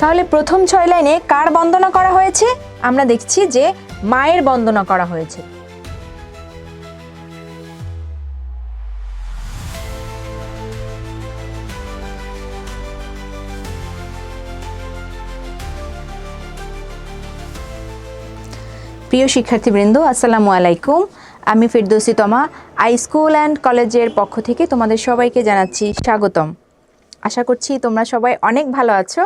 তাহলে প্রথম ছয় লাইনে কার বন্দনা করা হয়েছে? আমরা দেখছি যে মায়ের বন্দনা করা হয়েছে। প্রিয় শিক্ষার্থীবৃন্দ, আসসালামু আলাইকুম। আমি ফিরদৌসি তমা আই স্কুল অ্যান্ড কলেজের পক্ষ থেকে তোমাদের সবাইকে জানাচ্ছি স্বাগতম। আশা করছি তোমরা সবাই অনেক ভালো আছো।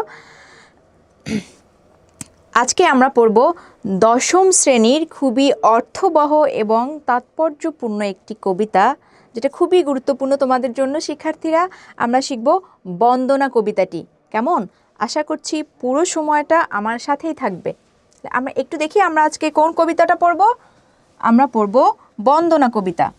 আজকে আমরা পড়ব দশম শ্রেণির খুবই অর্থবহ এবং তাৎপর্যপূর্ণ একটি কবিতা, যেটা খুবই গুরুত্বপূর্ণ তোমাদের জন্য, শিক্ষার্থীরা। আমরা শিখব বন্দনা কবিতাটি। কেমন? আশা করছি পুরো সময়টা আমার সাথেই থাকবে। আমরা একটু দেখি আমরা আজকে কোন কবিতাটা পড়ব। আমরা পড়ব বন্দনা কবিতা।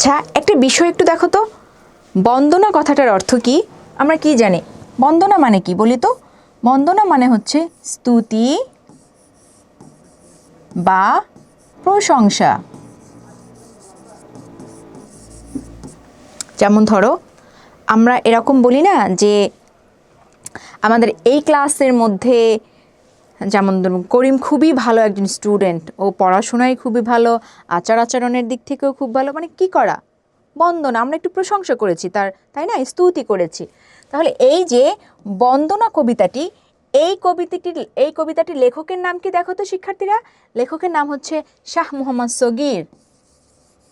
আচ্ছা একটা বিষয় একটু দেখো তো। বন্দনা কথাটার অর্থ কি? আমরা কি জানি? বন্দনা মানে কি বলি তো? বন্দনা মানে হচ্ছে স্তুতি বা প্রশংসা। যেমন ধরো, আমরা এরকম বলি না যে আমাদের এই ক্লাসের মধ্যে যেমন ধরুন করিম খুবই ভালো একজন স্টুডেন্ট ও পড়াশোনায় খুবই ভালো, আচার আচরণের দিক থেকেও খুব ভালো মানে কি করা? বন্দনা, আমরা একটু প্রশংসা করেছি তার, তাই না? স্তুতি করেছি। তাহলে এই যে বন্দনা কবিতাটি, এই কবিতাটির এই কবিতাটির লেখকের নাম কি দেখো তো শিক্ষার্থীরা? লেখকের নাম হচ্ছে শাহ মোহাম্মদ সগির।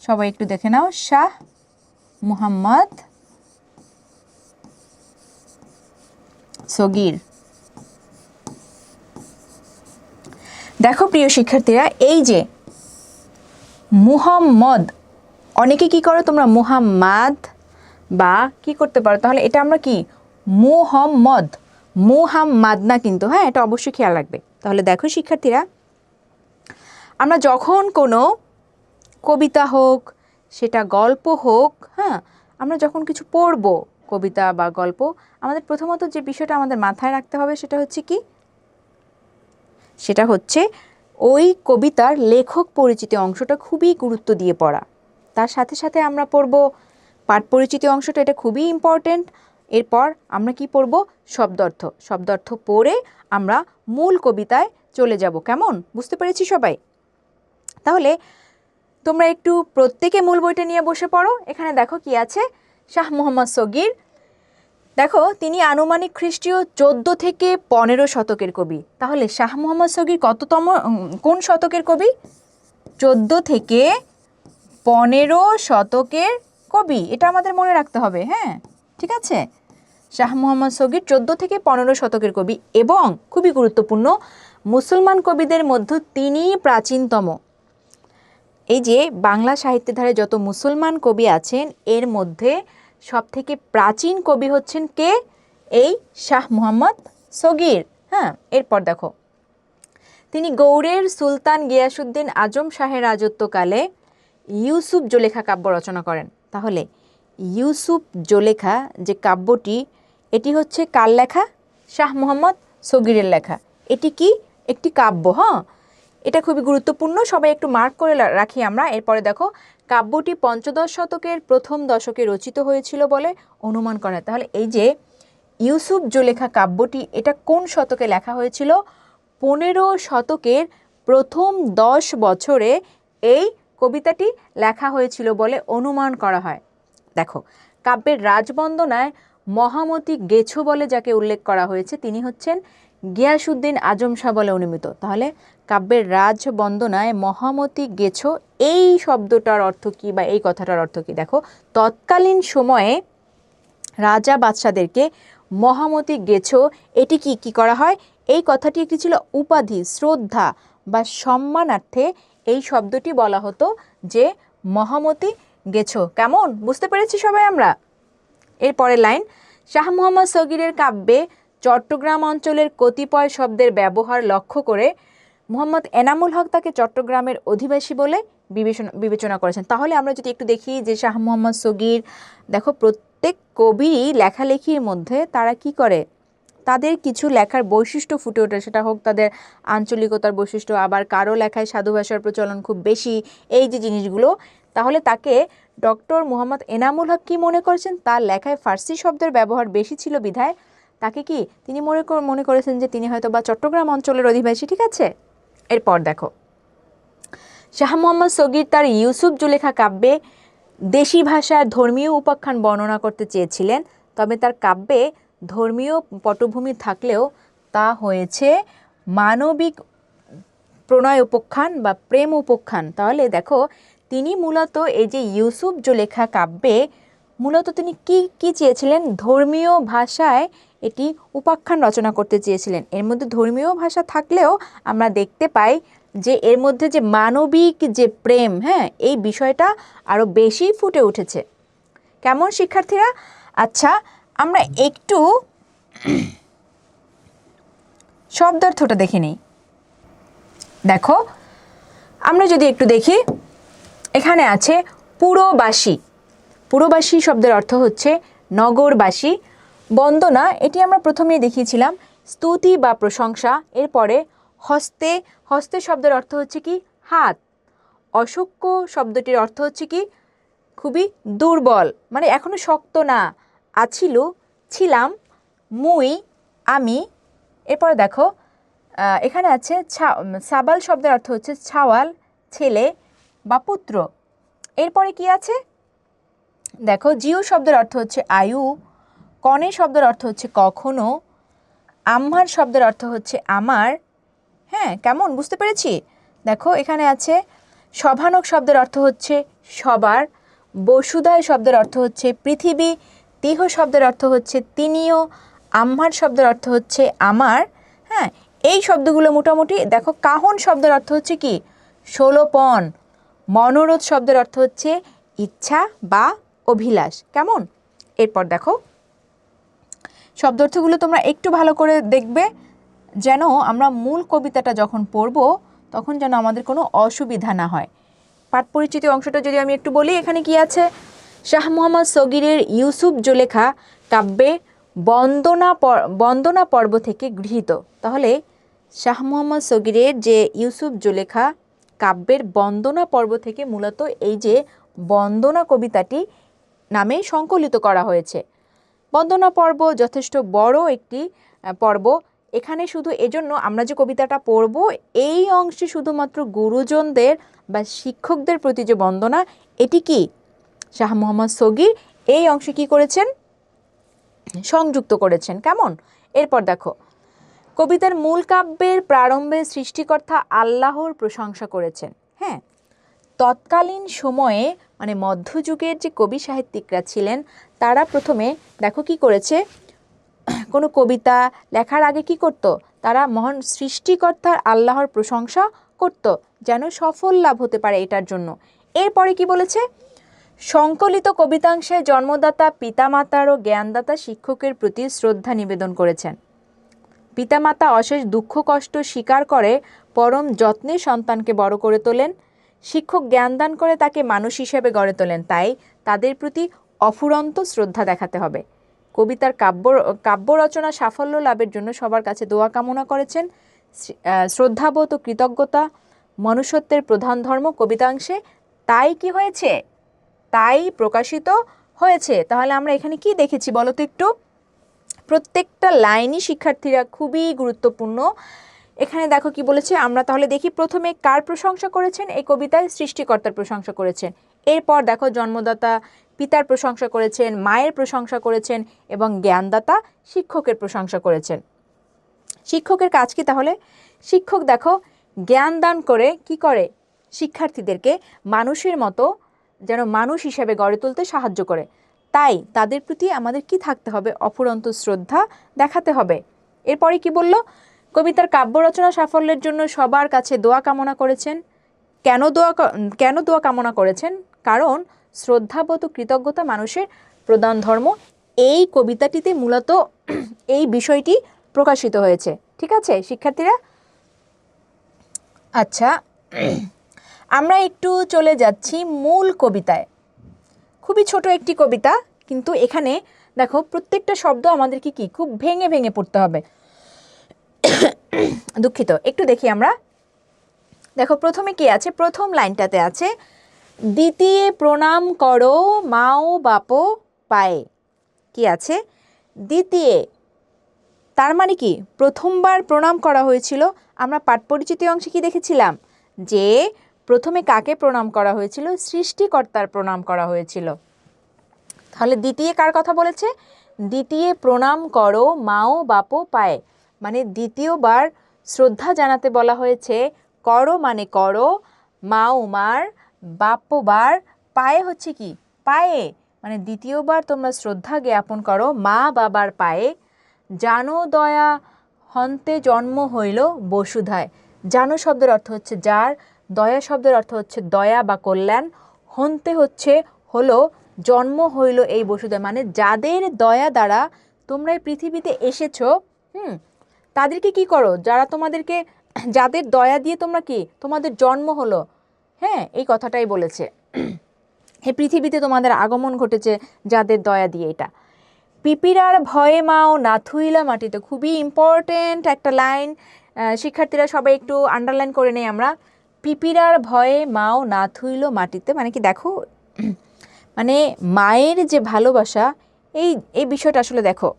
সবাই একটু দেখে নাও, শাহ মুহাম্মদ সগির। দেখো প্রিয় শিক্ষার্থীরা, এই যে মুহাম্মদ, অনেকে কি করো তোমরা মুহাম্মাদ বা কি করতে পারো? তাহলে এটা আমরা কি? মুহাম্মদ, মুহাম্মাদ না কিন্তু হ্যাঁ এটা অবশ্যই খেয়াল রাখবে। তাহলে দেখো শিক্ষার্থীরা, আমরা যখন কোনো কবিতা হোক, সেটা গল্প হোক হ্যাঁ আমরা যখন কিছু পড়ব, কবিতা বা গল্প, আমাদের প্রথমত যে বিষয়টা আমাদের মাথায় রাখতে হবে সেটা হচ্ছে কি? সেটা হচ্ছে ওই কবিতার লেখক পরিচিতি অংশটা খুবই গুরুত্ব দিয়ে পড়া। তার সাথে সাথে আমরা পড়ব পাঠ পরিচিতি অংশটা, এটা খুবই ইম্পর্টেন্ট এরপর আমরা কি পড়ব? শব্দার্থ। শব্দার্থ পড়ে আমরা মূল কবিতায় চলে যাব। কেমন? বুঝতে পেরেছি সবাই? তাহলে তোমরা একটু প্রত্যেকে মূল বইটা নিয়ে বসে পড়ো। এখানে দেখো কি আছে? শাহ মোহাম্মদ সগির দেখো, তিনি আনুমানিক খ্রিস্টীয় চোদ্দ থেকে পনেরো শতকের কবি। তাহলে শাহ মোহাম্মদ সগির কততম কোন শতকের কবি? চোদ্দ থেকে পনেরো শতকের কবি। এটা আমাদের মনে রাখতে হবে হ্যাঁ? ঠিক আছে? শাহ মোহাম্মদ সগির চোদ্দ থেকে পনেরো শতকের কবি এবং খুবই গুরুত্বপূর্ণ মুসলমান কবিদের মধ্যে তিনিই প্রাচীনতম। এই যে বাংলা সাহিত্যের ধারে যত মুসলমান কবি আছেন, এর মধ্যে সবথেকে প্রাচীন কবি হচ্ছেন কে? এই শাহ মুহাম্মদ সগির। হ্যাঁ এরপর দেখো। তিনি গৌড়ের সুলতান গিয়াসুদ্দিন আজম শাহের রাজত্বকালে ইউসুফ জোলেখা কাব্য রচনা করেন। তাহলে ইউসুফ জোলেখা যে কাব্যটি, এটি হচ্ছে কার লেখা? শাহ মোহাম্মদ সগিরের লেখা। এটি কি? একটি কাব্য হ্যাঁ? এটা খুবই গুরুত্বপূর্ণ, সবাই একটু মার্ক করে রাখি আমরা। এরপরে দেখো কাব্যটি পঞ্চদশ শতকের প্রথম দশকে রচিত হয়েছিল বলে অনুমান করা। তাহলে এই যে ইউসুফ জোলেখা কাব্যটি, এটা কোন শতকে লেখা হয়েছিল পনেরো শতকের প্রথম দশ বছরে এই কবিতাটি লেখা হয়েছিল বলে অনুমান করা হয় দেখো, কাব্যের রাজবন্দনায় মহামতি গেছো বলে যাকে উল্লেখ করা হয়েছে, তিনি হচ্ছেন গিয়াসুদ্দিন আজম শাহ বলে অনুমিত তাহলে কাব্যের রাজবন্দনায় মহামতি গেছো, এই শব্দটার অর্থ কী বা এই কথাটার অর্থ কী? দেখো, তৎকালীন সময়ে রাজা বাদশাদেরকে মহামতি গেছো, এটি কি কি করা হয়? এই কথাটি একটি ছিল উপাধি, শ্রদ্ধা বা সম্মানার্থে এই শব্দটি বলা হতো যে মহামতি গেছো। কেমন? বুঝতে পেরেছি সবাই আমরা? এরপরের লাইন, শাহ মোহাম্মদ সগিরের কাব্যে চট্টগ্রাম অঞ্চলের কতিপয় শব্দের ব্যবহার লক্ষ্য করে মোহাম্মদ এনামুল হক তাকে চট্টগ্রামের অধিবাসী বলে বিবেচনা বিবেচনা করেছেন। তাহলে আমরা যদি একটু দেখি যে শাহ মোহাম্মদ সগির, দেখো প্রত্যেক কবি লেখালেখির মধ্যে তারা কি করে? তাদের কিছু লেখার বৈশিষ্ট্য ফুটে ওঠে। সেটা হোক তাদের আঞ্চলিকতার বৈশিষ্ট্য, আবার কারও লেখায় সাধু ভাষার প্রচলন খুব বেশি, এই যে জিনিসগুলো, তাহলে তাকে ডক্টর মুহাম্মদ এনামুল হক কী মনে করেছেন? তার লেখায় ফার্সি শব্দের ব্যবহার বেশি ছিল বিধায় তাকে কি তিনি মনে মনে করেছেন যে তিনি হয়তো বা চট্টগ্রাম অঞ্চলের অধিবাসী, ঠিক আছে? এরপর দেখো। শাহ মোহাম্মদ সগির তার ইউসুফ জুলেখা কাব্যে দেশি ভাষার ধর্মীয় উপাখ্যান বর্ণনা করতে চেয়েছিলেন, তবে তার কাব্যে ধর্মীয় পটভূমি থাকলেও তা হয়েছে মানবিক প্রণয় উপাখ্যান বা প্রেম উপাখ্যান। তাহলে দেখো, তিনি মূলত এই যে ইউসুফ জুলেখা কাব্যে মূলত তিনি কি কি চেয়েছিলেন? ধর্মীয় ভাষায় এটি উপাখ্যান রচনা করতে চেয়েছিলেন। এর মধ্যে ধর্মীয় ভাষা থাকলেও আমরা দেখতে পাই যে এর মধ্যে যে মানবিক যে প্রেম হ্যাঁ এই বিষয়টা আরও বেশি ফুটে উঠেছে। কেমন শিক্ষার্থীরা? আচ্ছা আমরা একটু শব্দার্থটা দেখে নিই। দেখো, আমরা যদি একটু দেখি, এখানে আছে পুরবাসী। পুরবাসী শব্দের অর্থ হচ্ছে নগরবাসী। বন্দনা, এটি আমরা প্রথমেই দেখিয়েছিলাম। স্তুতি বা প্রশংসা, এরপরে হস্তে। হস্তে শব্দের অর্থ হচ্ছে কি? হাত। অসক্য শব্দটির অর্থ হচ্ছে কি? খুবই দুর্বল মানে এখনও শক্ত না। আছিল, ছিলাম, মুই, আমি। এরপরে দেখো এখানে আছে সাবাল শব্দের অর্থ হচ্ছে ছাওয়াল, ছেলে বা পুত্র। এরপরে কি আছে? দেখো, জিও শব্দের অর্থ হচ্ছে আয়ু কনে শব্দের অর্থ হচ্ছে কখনো, আম্মার শব্দের অর্থ হচ্ছে আমার। হ্যাঁ কেমন? বুঝতে পেরেছি? দেখো, এখানে আছে, সভানক শব্দের অর্থ হচ্ছে সবার, বসুধায় শব্দের অর্থ হচ্ছে পৃথিবী, তিহ শব্দের অর্থ হচ্ছে তিনিও, আম্মার শব্দের অর্থ হচ্ছে আমার। হ্যাঁ এই শব্দগুলো মোটামুটি, দেখো, কাহন শব্দের অর্থ হচ্ছে কি? ষোলোপন মনোরোধ শব্দের অর্থ হচ্ছে ইচ্ছা বা অভিলাষ। কেমন? এরপর দেখো। শব্দার্থগুলো তোমরা একটু ভালো করে দেখবে, যেন আমরা মূল কবিতাটা যখন পড়ব, তখন যেন আমাদের কোনো অসুবিধা না হয়। পাঠ পরিচিতি অংশটা যদি আমি একটু বলি, এখানে কি আছে? শাহ মোহাম্মদ সগিরের ইউসুফ জোলেখা কাব্যে বন্দনা বন্দনা পর্ব থেকে গৃহীত। তাহলে শাহ মোহাম্মদ সগিরের যে ইউসুফ জোলেখা কাব্যের বন্দনা পর্ব থেকে মূলত এই যে বন্দনা কবিতাটি নামে সংকলিত করা হয়েছে। বন্দনা পর্ব যথেষ্ট বড় একটি পর্ব। এখানে শুধু এজন্য আমরা যে কবিতাটা পড়ব, এই অংশে শুধুমাত্র গুরুজনদের বা শিক্ষকদের প্রতি যে বন্দনা, এটি কি? শাহ মোহাম্মদ সগির এই অংশে কি করেছেন? সংযুক্ত করেছেন। কেমন? এরপর দেখো। কবিতার মূল কাব্যের প্রারম্ভে সৃষ্টিকর্তা আল্লাহর প্রশংসা করেছেন। হ্যাঁ তৎকালীন সময়ে মানে মধ্যযুগের যে কবি সাহিত্যিকরা ছিলেন, তারা প্রথমে, দেখো কি করেছে? কোনো কবিতা লেখার আগে কি করত? তারা মহান সৃষ্টিকর্তার আল্লাহর প্রশংসা করত, যেন সফল লাভ হতে পারে এটার জন্য। এরপরে কি বলেছে? সংকলিত কবিতাংশে জন্মদাতা, পিতামাতার ও জ্ঞানদাতা শিক্ষকের প্রতি শ্রদ্ধা নিবেদন করেছেন। পিতামাতা অশেষ দুঃখ কষ্ট স্বীকার করে, পরম যত্নে সন্তানকে বড় করে তোলেন। শিক্ষক জ্ঞানদান করে তাকে মানুষ হিসেবে গড়ে তোলেন, তাই তাদের প্রতি অফুরন্ত শ্রদ্ধা দেখাতে হবে। কবিতার কাব্য কাব্য রচনা সাফল্য লাভের জন্য সবার কাছে দোয়া কামনা করেছেন। শ্রদ্ধাবোধ ও কৃতজ্ঞতা মনুষ্যত্বের প্রধান ধর্ম কবিতাংশে। তাই কি হয়েছে? তাই প্রকাশিত হয়েছে। তাহলে আমরা এখানে কি দেখেছি বলো তো একটু? প্রত্যেকটা লাইনই শিক্ষার্থীরা খুবই গুরুত্বপূর্ণ। এখানে দেখো কি বলেছে, আমরা তাহলে দেখি প্রথমে কার প্রশংসা করেছেন? এই কবিতায় সৃষ্টিকর্তার প্রশংসা করেছেন। এরপর দেখো জন্মদাতা, পিতার প্রশংসা করেছেন, মায়ের প্রশংসা করেছেন এবং জ্ঞানদাতা, শিক্ষকের প্রশংসা করেছেন। শিক্ষকের কাজ কি তাহলে? শিক্ষক দেখো জ্ঞান দান করে কি করে? শিক্ষার্থীদেরকে মানুষের মতো যেন মানুষ হিসেবে গড়ে তুলতে সাহায্য করে। তাই তাদের প্রতি আমাদের কি থাকতে হবে? অফুরন্ত শ্রদ্ধা দেখাতে হবে। এরপরে কি বলল? কবিতার কাব্য রচনা সাফল্যের জন্য সবার কাছে দোয়া কামনা করেছেন। কেন দোয়া কেন দোয়া কামনা করেছেন? কারণ শ্রদ্ধাবোধ ও কৃতজ্ঞতা মানুষের প্রধান ধর্ম। এই কবিতাটিতে মূলত এই বিষয়টি প্রকাশিত হয়েছে। ঠিক আছে, শিক্ষার্থীরা? আচ্ছা আমরা একটু চলে যাচ্ছি মূল কবিতায়। খুবই ছোট একটি কবিতা, কিন্তু এখানে দেখো প্রত্যেকটা শব্দ আমাদেরকে কি? খুব ভেঙে ভেঙে পড়তে হবে। দুঃখিত, একটু দেখি আমরা। দেখো, প্রথমে কি আছে? প্রথম লাইনটাতে আছে, দ্বিতীয় প্রণাম করো মাও বাপো পায়ে। কি আছে? দ্বিতীয়, তার মানে কি? প্রথমবার প্রণাম করা হয়েছিল। আমরা পাঠ পরিচিতি অংশে কি দেখেছিলাম? যে প্রথমে কাকে প্রণাম করা হয়েছিল? সৃষ্টিকর্তার প্রণাম করা হয়েছিল। তাহলে দ্বিতীয় কার কথা বলেছে? দ্বিতীয় প্রণাম করো মাও বাপো পায়ে। মানে দ্বিতীয়বার শ্রদ্ধা জানাতে বলা হয়েছে, করো মানে করো মা উমার বাপ্যবার পায়ে হচ্ছে কি? পায়ে। মানে দ্বিতীয়বার তোমরা শ্রদ্ধা জ্ঞাপন করো, মা বাবার পায়ে, জানো দয়া, হন্তে জন্ম হইল বসুধায়। জানো শব্দের অর্থ হচ্ছে যার, দয়া শব্দের অর্থ হচ্ছে দয়া বা কল্যাণ। হন্তে হচ্ছে হলো, জন্ম হইল এই বসুধায়। মানে যাদের দয়া দ্বারা তোমরা এই পৃথিবীতে এসেছ, হুম তাদেরকে কি করো? যারা তোমাদেরকে, যাদের দয়া দিয়ে তোমরা কি? তোমাদের জন্ম হলো। হ্যাঁ এই কথাটাই বলেছে। এই পৃথিবীতে তোমাদের আগমন ঘটেছে যাদের দয়া দিয়ে এটা। পিপিরার ভয়ে মাও নাথুইলা মাটিতে। খুবই ইম্পর্টেন্ট একটা লাইন শিক্ষার্থীরা সবাই একটু আন্ডারলাইন করে নেই আমরা। পিপিরার ভয়ে মাও নাথুইল মাটিতে। মানে কি দেখো? মানে মায়ের যে ভালোবাসা, এই এই বিষয়টা আসলে দেখো।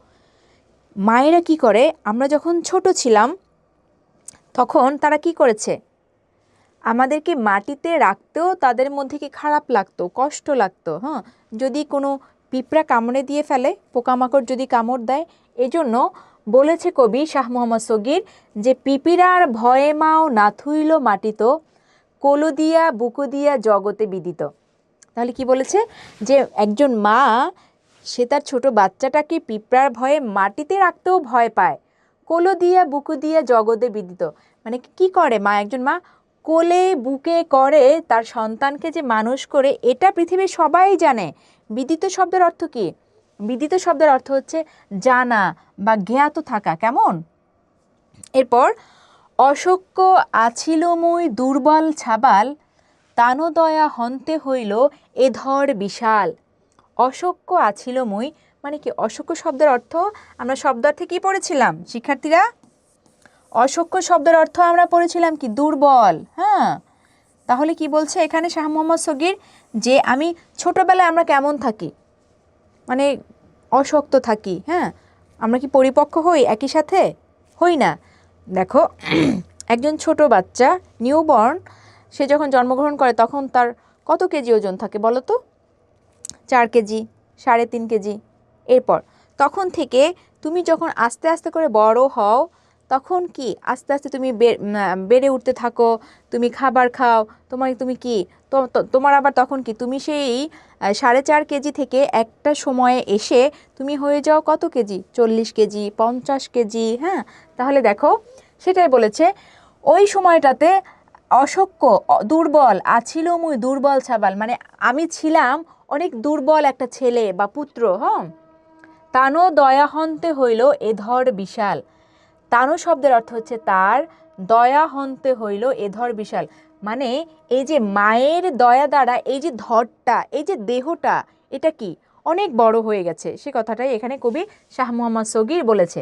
মায়েরা কি করে? আমরা যখন ছোট ছিলাম, তখন তারা কি করেছে? আমাদেরকে মাটিতে রাখতেও তাদের মধ্যে কি খারাপ লাগতো, কষ্ট লাগতো হ্যাঁ? যদি কোনো পিঁপড়া কামড়ে দিয়ে ফেলে, পোকামাকড় যদি কামড় দেয়, এজন্য বলেছে কবি শাহ মোহাম্মদ সগির যে পিপিরার ভয়ে মাও নাথুইল মাটিত কলো দিয়া বুকু দিয়া জগতে বিদিত। তাহলে কি বলেছে? যে, একজন মা সে তার ছোট বাচ্চাটাকে পিঁপড়ার ভয়ে মাটিতে রাখতেও ভয় পায়। কোলো দিয়া বুকু দিয়া জগতে বিদিত। মানে কি করে মা? একজন মা কোলে বুকে করে তার সন্তানকে যে মানুষ করে, এটা পৃথিবীর সবাই জানে। বিদিত শব্দের অর্থ কি? বিদিত শব্দের অর্থ হচ্ছে জানা বা জ্ঞাত থাকা। কেমন? এরপর অশক্য আছিল মুই দুর্বল, ছাবাল তানোদয়া হন্তে হইল এ ধর বিশাল। অশক্য আছিল মুই মানে কি অশক্য শব্দের অর্থ আমরা শব্দার্থে কি পড়েছিলাম? শিক্ষার্থীরা? অশক্য শব্দের অর্থ আমরা পড়েছিলাম কি? দুর্বল হ্যাঁ? তাহলে কি বলছে এখানে শাহ মোহাম্মদ সগির? যে আমি ছোটোবেলায় আমরা কেমন থাকি? মানে অশক্ত থাকি হ্যাঁ? আমরা কি পরিপক্ক হই? একই সাথে? হই না। দেখো, একজন ছোট বাচ্চা নিউবর্ন সে যখন জন্মগ্রহণ করে তখন তার কত কেজি ওজন থাকে বলো তো? চার কেজি, সাড়ে তিন কেজি। এরপর, তখন থেকে তুমি যখন আস্তে আস্তে করে বড় হও, তখন কি আস্তে আস্তে তুমি বেড়ে উঠতে থাকো, তুমি খাবার খাও, তোমার তুমি কি তোমার আবার তখন কি, তুমি সেই সাড়ে চার কেজি থেকে একটা সময়ে এসে তুমি হয়ে যাও কত কেজি? চল্লিশ কেজি, পঞ্চাশ কেজি হ্যাঁ? তাহলে দেখো, সেটাই বলেছে, ওই সময়টাতে অশক্য অ- দুর্বল আছিল মুই দুর্বল ছাবাল মানে আমি ছিলাম অনেক দুর্বল একটা ছেলে বা পুত্র হ্যাঁ? তানো দয়া হন্তে হইল এ ধর বিশাল। তানো শব্দের অর্থ হচ্ছে তার দয়া হন্তে হইল এ ধর বিশাল। মানে এই যে মায়ের দয়া দ্বারা এই যে ধরটা, এই যে দেহটা, এটা কি? অনেক বড় হয়ে গেছে। সে কথাটাই এখানে কবি শাহ মোহাম্মদ সগির বলেছে।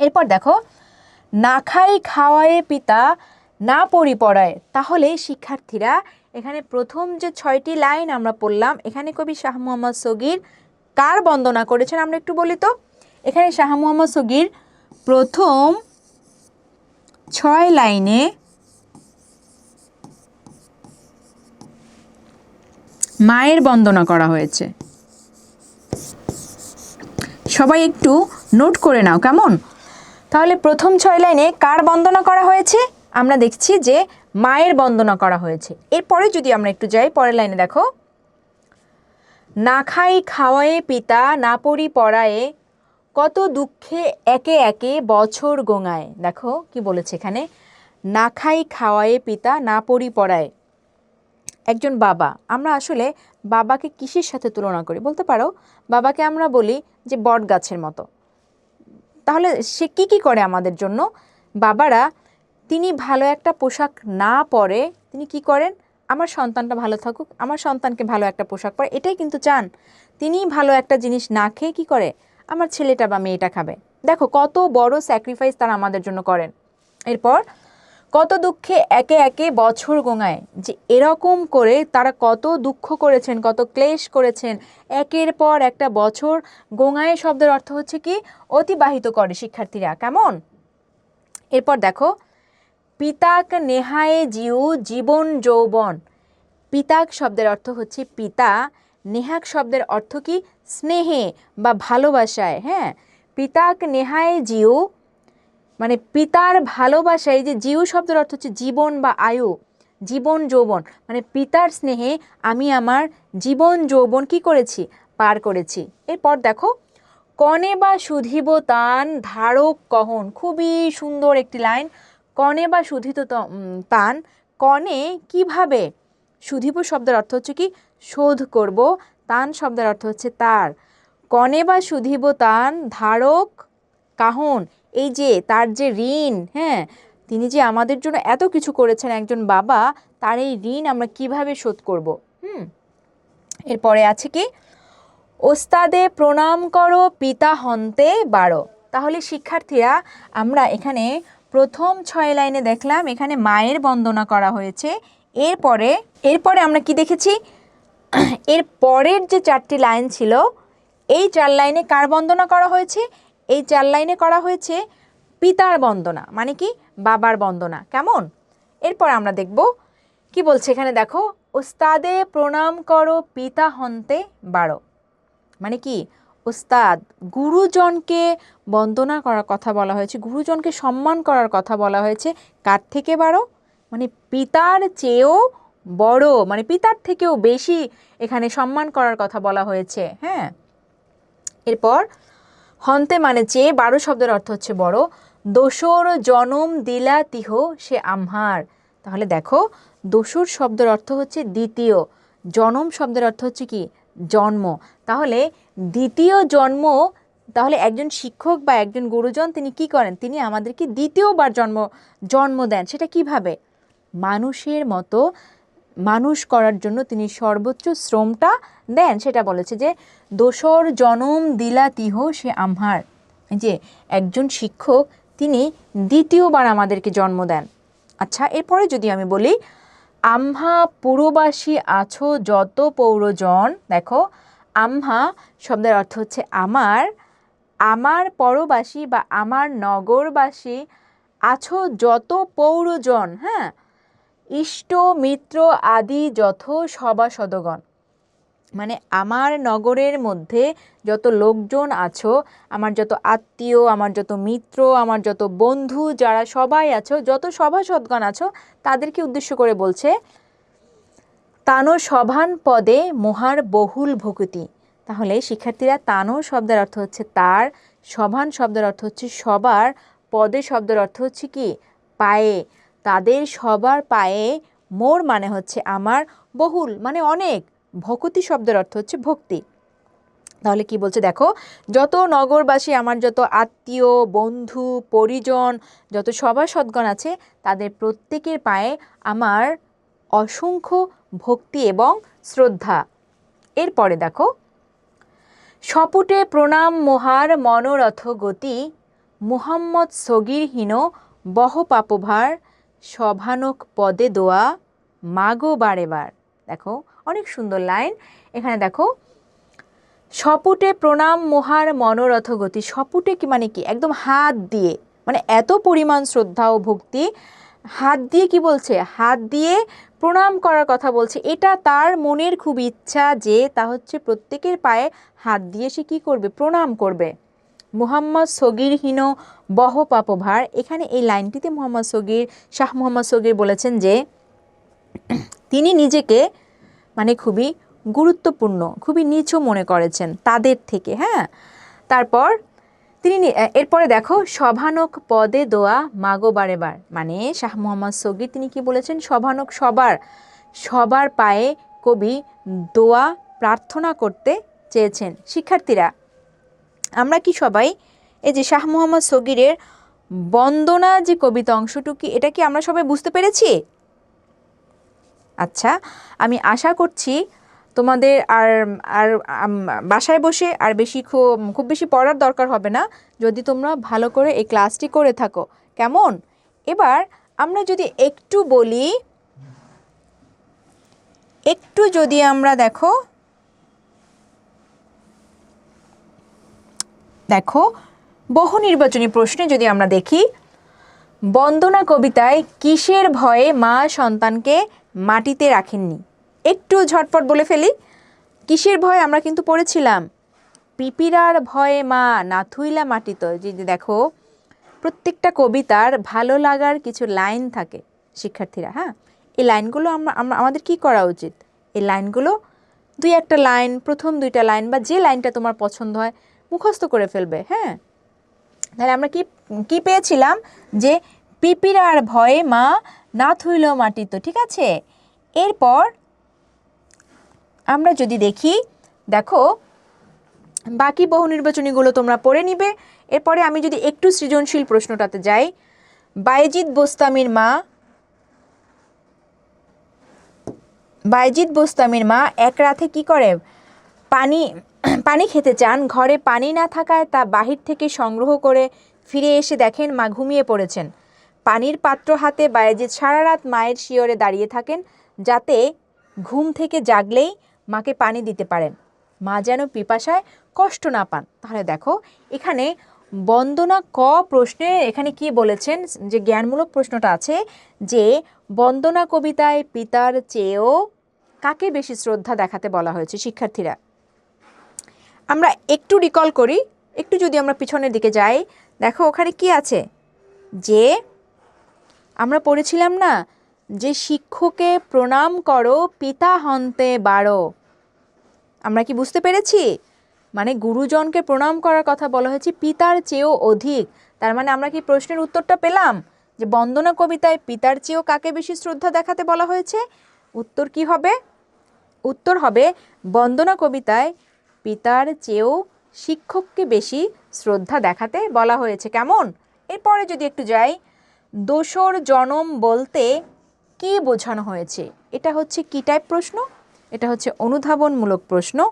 এরপর দেখো, না খাই খাওয়ায়ে পিতা, না পড়ি পড়ায় তাহলে শিক্ষার্থীরা এখানে প্রথম যে ছয়টি লাইন আমরা পড়লাম, এখানে কবি শাহ মোহাম্মদ সগির কার বন্দনা করেছেন আমরা একটু বলি তো? এখানে শাহ মোহাম্মদ সগির প্রথম ছয় লাইনে মায়ের বন্দনা করা হয়েছে। সবাই একটু নোট করে নাও, কেমন? তাহলে প্রথম ছয় লাইনে কার বন্দনা করা হয়েছে? আমরা দেখছি যে মায়ের বন্দনা করা হয়েছে। এরপরে যদি আমরা একটু যাই, পরের লাইনে দেখো। না খাই খাওয়ায়ে পিতা, না পড়ি পড়ায়ে, কত দুঃখে একে একে বছর গোঙায়। দেখো কি বলেছে এখানে? না খাই খাওয়ায়ে পিতা, না পড়ি পড়ায়। একজন বাবা। আমরা আসলে বাবাকে কিসের সাথে তুলনা করি? বলতে পারো, বাবাকে আমরা বলি যে বট গাছের মতো। তাহলে সে কি কি করে আমাদের জন্য? বাবারা তিনি ভালো একটা পোশাক না পরে তিনি কি করেন? আমার সন্তানটা ভালো থাকুক, আমার সন্তানকে ভালো একটা পোশাক পরে। এটাই কিন্তু চান। তিনি ভালো একটা জিনিস না খেয়ে কী করে? আমার ছেলেটা বা মেয়েটা খাবে। দেখো, কত বড় স্যাক্রিফাইস তারা আমাদের জন্য করেন। এরপর, কত দুঃখে একে একে বছর গোঙায় যে এরকম করে তারা কত দুঃখ করেছেন, কত ক্লেশ করেছেন। একের পর একটা বছর গোঙায় শব্দের অর্থ হচ্ছে কি? অতিবাহিত করে শিক্ষার্থীরা। কেমন? এরপর দেখো পিতাক নেহায়ে জিউ জীবন যৌবন। পিতাক শব্দের অর্থ হচ্ছে পিতা, নেহাক শব্দের অর্থ কি? স্নেহে বা ভালোবাসায় হ্যাঁ? পিতাক নেহায়ে জিউ মানে পিতার ভালোবাসায় যে জিউ শব্দের অর্থ হচ্ছে জীবন বা আয়ু, জীবন যৌবন মানে পিতার স্নেহে আমি আমার জীবন যৌবন কি করেছি? পার করেছি। এরপর দেখো, কনে বা সুধিব তান ধারক কহন, খুবই সুন্দর একটি লাইন। কনে বা সুধিত ত- উম, তান কনে কীভাবে? সুধিব শব্দের অর্থ হচ্ছে কি? শোধ করব। তান শব্দের অর্থ হচ্ছে তার। কনে বা সুধিব তান ধারক কাহন এই যে তার যে ঋণ হ্যাঁ? তিনি যে আমাদের জন্য এত কিছু করেছেন একজন বাবা তার এই ঋণ আমরা কীভাবে শোধ করব? হুম? এরপরে আছে কি? ওস্তাদে প্রণাম করো পিতা হন্তে বারো। তাহলে শিক্ষার্থীরা আমরা এখানে প্রথম ছয় লাইনে দেখলাম এখানে মায়ের বন্দনা করা হয়েছে। এরপরে এরপরে আমরা কি দেখেছি? এর পরের যে চারটি লাইন ছিল, এই চার লাইনে কার বন্দনা করা হয়েছে? এই চার লাইনে করা হয়েছে পিতার বন্দনা মানে কি? বাবার বন্দনা। কেমন? এরপর আমরা দেখব কি বলছে এখানে, দেখো, ওস্তাদে প্রণাম করো পিতা হন্তে বারো। মানে কি? ওস্তাদ, গুরুজনকে বন্দনা করার কথা বলা হয়েছে, গুরুজনকে সম্মান করার কথা বলা হয়েছে। কার থেকে বারো? মানে পিতার চেয়েও বড় মানে পিতার থেকেও বেশি এখানে সম্মান করার কথা বলা হয়েছে হ্যাঁ? এরপর, হন্তে মানে চেয়ে বারো শব্দের অর্থ হচ্ছে বড়। দোসর জনম দিলা তিহ, সে আমহার। তাহলে দেখো দোসর শব্দের অর্থ হচ্ছে দ্বিতীয়, জনম শব্দের অর্থ হচ্ছে কি? জন্ম। তাহলে দ্বিতীয় জন্ম, তাহলে একজন শিক্ষক বা একজন গুরুজন তিনি কি করেন? তিনি আমাদেরকে দ্বিতীয়বার জন্ম জন্ম দেন। সেটা কীভাবে? মানুষের মতো মানুষ করার জন্য তিনি সর্বোচ্চ শ্রমটা দেন। সেটা বলেছে যে, দোসর জনম দিলা তিহ, সে আমার যে, একজন শিক্ষক তিনি দ্বিতীয়বার আমাদেরকে জন্ম দেন। আচ্ছা এরপরে যদি আমি বলি আমহা পুরবাসী আছো যত পৌরজন। দেখো, আমহা শব্দের অর্থ হচ্ছে আমার। আমার পরবাসী বা আমার নগরবাসী আছো যত পৌরজন হ্যাঁ? ইষ্ট, মিত্র আদি যত সভাসদগণ মানে আমার নগরের মধ্যে যত লোকজন আছো, আমার যত আত্মীয়, আমার যত মিত্র, আমার যত বন্ধু যারা সবাই আছো, যত সভাসদগণ আছো, তাদেরকে উদ্দেশ্য করে বলছে, তানো সভান পদে মহার বহুল ভকুতি। তাহলে শিক্ষার্থীরা, তানো শব্দের অর্থ হচ্ছে তার, সভান শব্দের অর্থ হচ্ছে সবার, পদে শব্দের অর্থ হচ্ছে কি? পায়ে। তাদের সবার পায়ে মোর মানে হচ্ছে আমার বহুল মানে অনেক। ভকতি শব্দের অর্থ হচ্ছে ভক্তি। তাহলে কি বলছে দেখো, যত নগরবাসী, আমার যত আত্মীয়, বন্ধু, পরিজন, যত সভাসদগণ আছে, তাদের প্রত্যেকের পায়ে আমার অসংখ্য ভক্তি এবং শ্রদ্ধা। এরপরে দেখো, সপুটে প্রণাম মোহার মনোরথ গতি, মুহাম্মদ সগিরহীন বহ পাপভার, সভানক পদে দোয়া, মাগো বারেবার। দেখো অনেক সুন্দর লাইন। এখানে দেখো, সপুটে প্রণাম মোহার মনোরথ গতি। সপুটে কি মানে কি? একদম হাত দিয়ে মানে এত পরিমাণ শ্রদ্ধা ও ভক্তি। হাত দিয়ে কি বলছে? হাত দিয়ে প্রণাম করার কথা বলছে। এটা তার মনের খুব ইচ্ছা যে তা হচ্ছে প্রত্যেকের পায়ে হাত দিয়ে সে কী করবে? প্রণাম করবে। মুহাম্মদ সগিরহীন বহ পাপভার। এখানে এই লাইনটিতে মোহাম্মদ সগির, শাহ মোহাম্মদ সগির বলেছেন যে, তিনি নিজেকে মানে খুবই গুরুত্বপূর্ণ, খুবই নিচু মনে করেছেন তাদের থেকে হ্যাঁ? তারপর তিনি এরপরে দেখো, সভানক পদে দোয়া মাগো বারেবার মানে শাহ মোহাম্মদ সগির তিনি কি বলেছেন? সভানক সবার সবার পায়ে কবি দোয়া প্রার্থনা করতে চেয়েছেন। শিক্ষার্থীরা, আমরা কি সবাই, এই যে শাহ মোহাম্মদ সগিরের বন্দনা যে কবিতা অংশটুকু, এটা কি আমরা সবাই বুঝতে পেরেছি? আচ্ছা আমি আশা করছি তোমাদের আর আর বাসায় বসে আর বেশি খুব খুব বেশি পড়ার দরকার হবে না। যদি তোমরা ভালো করে এই ক্লাসটি করে থাকো, কেমন? এবার আমরা যদি একটু বলি, একটু যদি আমরা দেখো দেখো, বহু নির্বাচনী প্রশ্নে যদি আমরা দেখি, বন্দনা কবিতায় কিসের ভয়ে মা সন্তানকে মাটিতে রাখেননি। একটু ঝটপট বলে ফেলি, কিসের ভয়ে আমরা কিন্তু পড়েছিলাম? পিপিরার ভয়ে মা নাথুইলা মাটিত যে দেখো, প্রত্যেকটা কবিতার ভালো লাগার কিছু লাইন থাকে শিক্ষার্থীরা হ্যাঁ? এই লাইনগুলো আমরা, আমাদের কি করা উচিত? এই লাইনগুলো দুই একটা লাইন, প্রথম দুইটা লাইন বা যে লাইনটা তোমার পছন্দ হয়, মুখস্থ করে ফেলবে হ্যাঁ? তাহলে আমরা কি কি পেয়েছিলাম? যে পিপিরার ভয়ে মা না থুইল তো, ঠিক আছে? এরপর আমরা যদি দেখি, দেখো, বাকি বহু নির্বাচনীগুলো তোমরা পড়ে নিবে। এরপরে আমি যদি একটু সৃজনশীল প্রশ্নটাতে যাই বাইজিদ বোস্তামির মা বাইজিদ বোস্তামির মা এক রাতে কি করে? পানি পানি খেতে চান, ঘরে পানি না থাকায় তা বাহির থেকে সংগ্রহ করে ফিরে এসে দেখেন, মা ঘুমিয়ে পড়েছেন। পানির পাত্র হাতে বায়েজিদ সারা রাত মায়ের শিয়রে দাঁড়িয়ে থাকেন, যাতে ঘুম থেকে জাগলেই মাকে পানি দিতে পারেন। মা যেন পিপাসায় কষ্ট না পান। তাহলে দেখো, এখানে বন্দনা ক প্রশ্নে, এখানে কি বলেছেন, যে জ্ঞানমূলক প্রশ্নটা আছে যে বন্দনা কবিতায় পিতার চেয়েও কাকে বেশি শ্রদ্ধা দেখাতে বলা হয়েছে শিক্ষার্থীরা? আমরা একটু রিকল করি, একটু যদি আমরা পিছনের দিকে যাই, দেখো ওখানে কি আছে? যে আমরা পড়েছিলাম না, যে শিক্ষকে প্রণাম করো, পিতা হন্তে বারো। আমরা কি বুঝতে পেরেছি? মানে গুরুজনকে প্রণাম করার কথা বলা হয়েছে, পিতার চেয়েও অধিক। তার মানে আমরা কি প্রশ্নের উত্তরটা পেলাম? যে বন্দনা কবিতায় পিতার চেয়েও কাকে বেশি শ্রদ্ধা দেখাতে বলা হয়েছে? উত্তর কি হবে? উত্তর হবে, বন্দনা কবিতায় পিতার চেয়েও শিক্ষককে বেশি শ্রদ্ধা দেখাতে বলা হয়েছে। কেমন? এরপরে যদি একটু যাই দোসর জনম বলতে কি বোঝানো হয়েছে? এটা হচ্ছে কি টাইপ প্রশ্ন? এটা হচ্ছে অনুধাবনমূলক প্রশ্ন।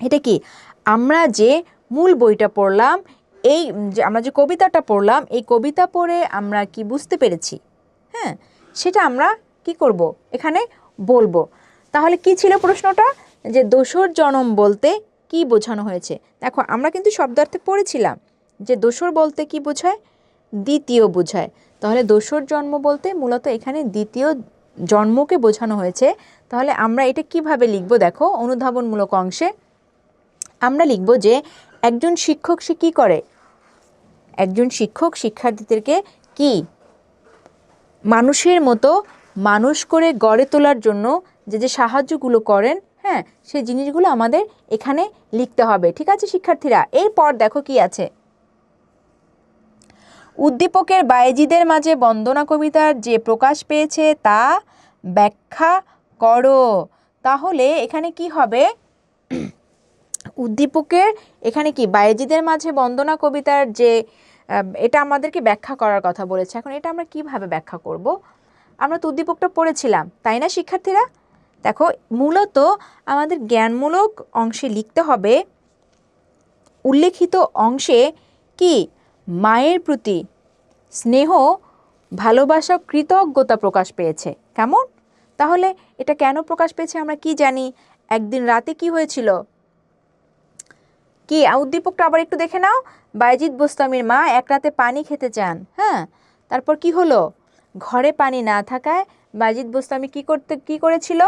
এটা কি? আমরা যে মূল বইটা পড়লাম, এই যে আমরা যে কবিতাটা পড়লাম, এই কবিতা পড়ে আমরা কি বুঝতে পেরেছি? হ্যাঁ সেটা আমরা কি করব? এখানে বলব। তাহলে কি ছিল প্রশ্নটা? যে দোসর জনম বলতে কি বোঝানো হয়েছে? দেখো, আমরা কিন্তু শব্দার্থে পড়েছিলাম। যে দোসর বলতে কি বোঝায়? দ্বিতীয় বোঝায়। তাহলে দোসর জন্ম বলতে মূলত এখানে দ্বিতীয় জন্মকে বোঝানো হয়েছে। তাহলে আমরা এটা কীভাবে লিখব? দেখো, অনুধাবনমূলক অংশে আমরা লিখব যে একজন শিক্ষক সে কী করে? একজন শিক্ষক শিক্ষার্থীদেরকে কি মানুষের মতো মানুষ করে গড়ে তোলার জন্য যে যে সাহায্যগুলো করেন হ্যাঁ সেই জিনিসগুলো আমাদের এখানে লিখতে হবে। ঠিক আছে, শিক্ষার্থীরা? এরপর দেখো কি আছে। উদ্দীপকের বায়েজিদের মাঝে বন্দনা কবিতার যে প্রকাশ পেয়েছে তা ব্যাখ্যা করো। তাহলে এখানে কি হবে? উদ্দীপকের, এখানে কি বায়েজিদের মাঝে বন্দনা কবিতার যে এটা আমাদেরকে ব্যাখ্যা করার কথা বলেছে। এখন এটা আমরা কীভাবে ব্যাখ্যা করব? আমরা তো উদ্দীপকটা পড়েছিলাম, তাই না শিক্ষার্থীরা? দেখো, মূলত আমাদের জ্ঞানমূলক অংশে লিখতে হবে, উল্লেখিত অংশে কি? মায়ের প্রতি স্নেহ, ভালোবাসা, কৃতজ্ঞতা প্রকাশ পেয়েছে। কেমন? তাহলে এটা কেন প্রকাশ পেয়েছে আমরা কি জানি? একদিন রাতে কি হয়েছিল? কি, উদ্দীপকটা আবার একটু দেখে নাও। বাইজিৎ বোস্তামির মা এক রাতে পানি খেতে চান হ্যাঁ? তারপর কি হলো? ঘরে পানি না থাকায় বাইজিৎ বোস্তামি কি করতে, কি করেছিল?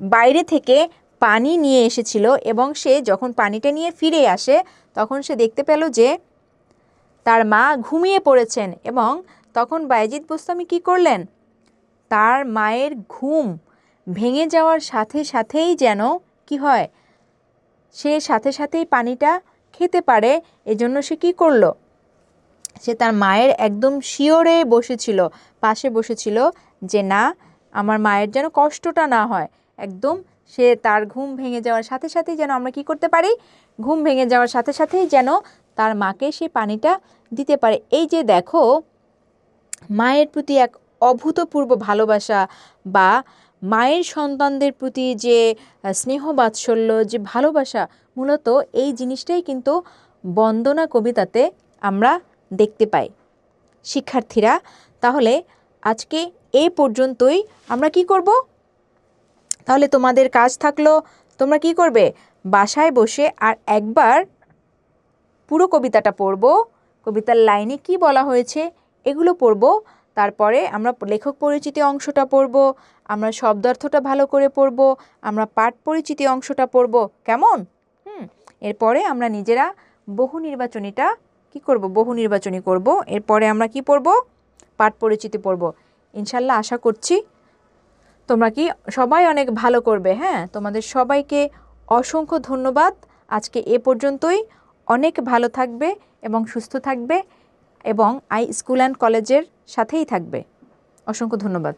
বাইরে থেকে পানি নিয়ে এসেছিল এবং সে যখন পানিটা নিয়ে ফিরে আসে, তখন সে দেখতে পেল যে তার মা ঘুমিয়ে পড়েছেন এবং তখন বাইজিৎ বোস্তামি কি করলেন? তার মায়ের ঘুম ভেঙে যাওয়ার সাথে সাথেই যেন কি হয়? সে সাথে সাথেই পানিটা খেতে পারে, এজন্য সে কি করল? সে তার মায়ের একদম শিওরে বসেছিল, পাশে বসেছিল যে না, আমার মায়ের যেন কষ্টটা না হয়। একদম সে তার ঘুম ভেঙে যাওয়ার সাথে সাথেই যেন আমরা কি করতে পারি? ঘুম ভেঙে যাওয়ার সাথে সাথেই যেন তার মাকে সে পানিটা দিতে পারে। এই যে দেখো, মায়ের প্রতি এক অভূতপূর্ব ভালোবাসা বা মায়ের সন্তানদের প্রতি যে স্নেহ বাৎসল্য যে ভালোবাসা, মূলত এই জিনিসটাই কিন্তু বন্দনা কবিতাতে আমরা দেখতে পাই। শিক্ষার্থীরা, তাহলে আজকে এই পর্যন্তই। আমরা কি করব? তাহলে তোমাদের কাজ থাকল, তোমরা কি করবে? বাসায় বসে আর একবার পুরো কবিতাটা পড়ব। কবিতার লাইনে কি বলা হয়েছে এগুলো পড়ব। তারপরে আমরা লেখক পরিচিতি অংশটা পড়ব, আমরা শব্দার্থটা ভালো করে পড়ব, আমরা পাঠ পরিচিতি অংশটা পড়ব। কেমন? হুম, এরপরে আমরা নিজেরা বহু নির্বাচনীটা কি করব? বহু নির্বাচনী করব। এরপরে আমরা কি পড়ব? পাঠ পরিচিতি পড়ব। ইনশাল্লাহ আশা করছি তোমরা কি সবাই অনেক ভালো করবে হ্যাঁ? তোমাদের সবাইকে অসংখ্য ধন্যবাদ। আজকে এ পর্যন্তই। অনেক ভালো থাকবে এবং সুস্থ থাকবে এবং আই স্কুল অ্যান্ড কলেজের সাথেই থাকবে। অসংখ্য ধন্যবাদ।